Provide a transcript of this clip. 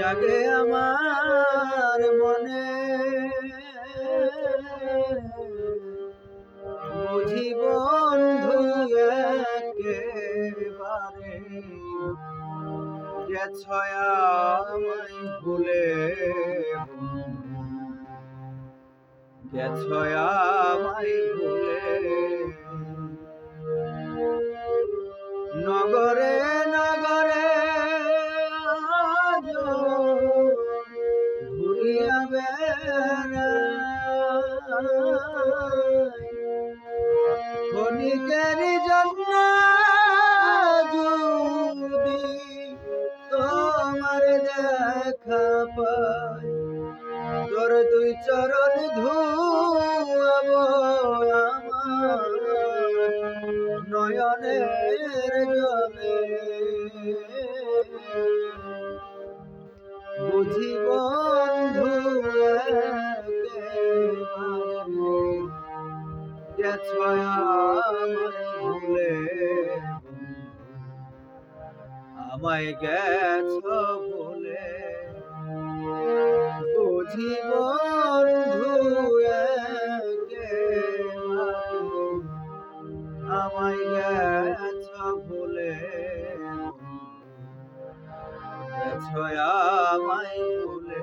জাগে আমার মনে। বুঝি বন্ধু একেবারে গেছ আমায় ভুলে। গেছ আমায় ভুলে। নগরে ক্ষণিকের জন্য যদি তোমার দেখা পাই তোর দুই চরণ ধুয়াব আমার নয়নের জলে। বুঝি গেছ ভুলে আমায় গেছ ভুলে বুঝি বন্ধু আমায় গেছ ভুলে গেছ আমায় ভুলে